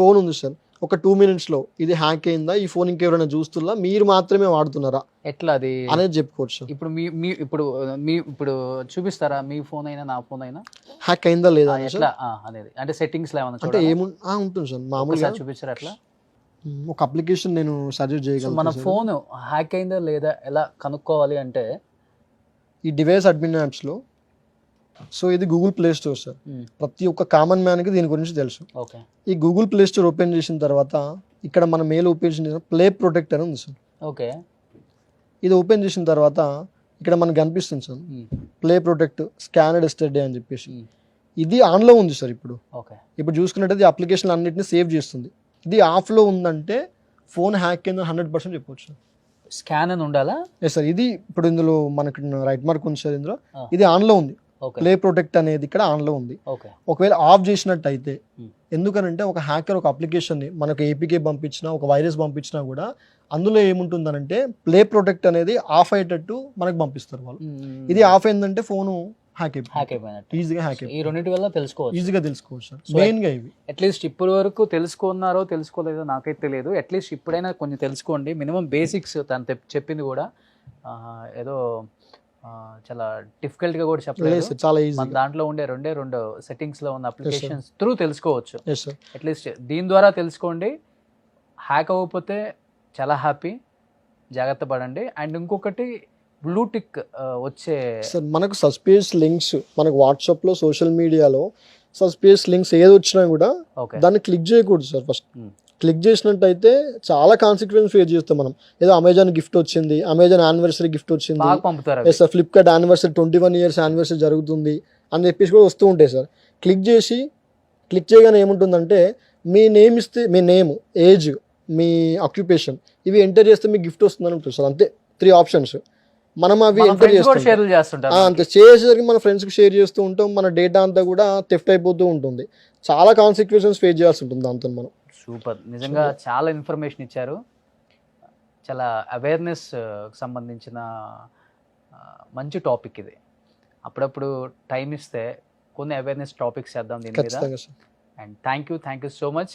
Phone ఉంది sir. ఒక two మినిట్స్లో ఇది హ్యాక్ అయిందా? ఈ ఫోన్ ఇంకెవరైనా చూస్తున్నా? మీరు మాత్రమే వాడుతున్నారా? ఎట్లా అది? అనేది చెప్పుకోవచ్చు ఇప్పుడు మీ మీ ఇప్పుడు మీ ఇప్పుడు చూపిస్తారా? మీ ఫోన్ అయినా నా ఫోన్ అయినా? హ్యాక్ అయిందా లేదా ఎట్లా? అనేది. అంటే సెట్టింగ్స్లో అంటే? ఏము ఉంటుంది సార్. మామూలుగా చూపించారు అట్లా ఒక అప్లికేషన్ నేను సజెస్ట్ సో మన చేయగలను ఫోన్ హ్యాక్ అయిందా లేదా? ఎలా కనుక్కోవాలి అంటే ఈ డివైస్ అడ్మిన్ యాప్స్లో సో ఇది గూగుల్ ప్లే స్టోర్ సార్ ప్రతి ఒక్క కామన్ మ్యాన్కి దీని గురించి తెలుసు. ఈ గూగుల్ ప్లే స్టోర్ ఓపెన్ చేసిన తర్వాత ఇక్కడ మన మెయిల్ ఓపెన్ చేసిన ప్లే ప్రొటెక్ట్ అని ఉంది సార్ ఓకే ఇది ఓపెన్ చేసిన తర్వాత ఇక్కడ మనకు కనిపిస్తుంది sir Play Protect scanned yesterday అని చెప్పేసి. మ్, ఇది ఆన్లో ఉంది సార్ ఇప్పుడు. ఇప్పుడు చూసుకున్నట్టయితే అప్లికేషన్ అన్నిటిని సేవ్ చేస్తుంది. ఇది ఆఫ్లో ఉందంటే ఫోన్ హ్యాక్ అయిందని హండ్రెడ్ పర్సెంట్ చెప్పొచ్చు సార్ స్కాన్ అని ఉండాలా? సార్ ఇది ఇప్పుడు ఇందులో మనకి రైట్ మార్క్ ఉంది సార్ ఇందులో. ఆ. ఇది ఆన్లో ఉంది. ప్లే ప్రొటెక్ట్ అనేది ఇక్కడ ఆన్లో ఉంది. ఓకే. ఒకవేళ ఆఫ్ చేసినట్టయితే. ఎందుకనంటే ఒక హ్యాకర్ ఒక అప్లికేషన్ని మనకు ఏపీకే పంపించినా ఒక వైరస్ పంపించినా కూడా అందులో ఏముంటుందనంటే ప్లే ప్రొటెక్ట్ అనేది ఆఫ్ అయ్యేటట్టు మనకు పంపిస్తారు వాళ్ళు. ఇది ఆఫ్ అయిందంటే ఫోను హ్యాక్ హ్యాక్ అయిపోయింది అయిపోయినట్టు. ఈజీగా హ్యాక్ ఈ రెండింటి వల్ల తెలుసుకోవచ్చు. ఈజీగా తెలుసుకోవచ్చు మెయిన్గా ఇవి. అట్లీస్ట్ ఇప్పటి వరకు తెలుసుకున్నారో తెలుసుకోలేదో నాకైతే తెలియదు. అట్లీస్ట్ ఇప్పుడైనా కొంచెం తెలుసుకోండి. మినిమం బేసిక్స్ తను చెప్పింది కూడా ఏదో చాలా difficult గా కూడా లేదు చెప్పలేదు చాలా మన ఈజీ దాంట్లో ఉండే రెండే రెండు సెట్టింగ్స్లో ఉన్న అప్లికేషన్స్ త్రూ తెలుసుకోవచ్చు. అట్లీస్ట్ దీని ద్వారా తెలుసుకోండి. హ్యాక్ అవ్వకపోతే చాలా హ్యాపీ జాగ్రత్త పడండి. అండ్ ఇంకొకటి బ్లూటిక్ వచ్చే సార్ మనకు సస్పియస్ లింక్స్ మనకు వాట్సాప్లో సోషల్ మీడియాలో సస్పియస్ లింక్స్ ఏది వచ్చినా కూడా ఓకే దాన్ని క్లిక్ చేయకూడదు సార్ ఫస్ట్. క్లిక్ చేసినట్టయితే చాలా కాన్సిక్వెన్స్ ఫేస్ చేస్తాం మనం. ఏదో అమెజాన్ గిఫ్ట్ వచ్చింది అమెజాన్ యానివర్సరీ గిఫ్ట్ వచ్చింది sir Flipkart anniversary twenty one years anniversary జరుగుతుంది అని చెప్పేసి కూడా వస్తూ ఉంటాయి సార్. క్లిక్ చేసి క్లిక్ చేయగానే ఏముంటుందంటే మీ నేమ్ ఇస్తే మీ నేమ్ ఏజ్ మీ ఆక్యుపేషన్ ఇవి ఎంటర్ చేస్తే మీకు గిఫ్ట్ వస్తుందని ఉంటుంది సార్. అంతే త్రీ ఆప్షన్స్ మనం అవి ఎంటర్ friends కూడా చేస్తాం షేర్లు చేస్తుంటారు. ఆ, అంతే. చేసేసరికి మన ఫ్రెండ్స్కి షేర్ చేస్తూ ఉంటాం మన డేటా అంతా కూడా థెఫ్ట్ అయిపోతూ ఉంటుంది. చాలా కాన్సిక్వెన్సెస్ ఫేస్ చేయాల్సి ఉంటుంది దాంతో మనం. సూపర్. నిజంగా చాలా ఇన్ఫర్మేషన్ ఇచ్చారు. చాలా అవేర్నెస్ సంబంధించిన మంచి టాపిక్ ఇది. అప్పుడప్పుడు టైం ఇస్తే కొన్ని అవేర్నెస్ టాపిక్స్ చేద్దాం దీని మీద. And thank you thank you so much.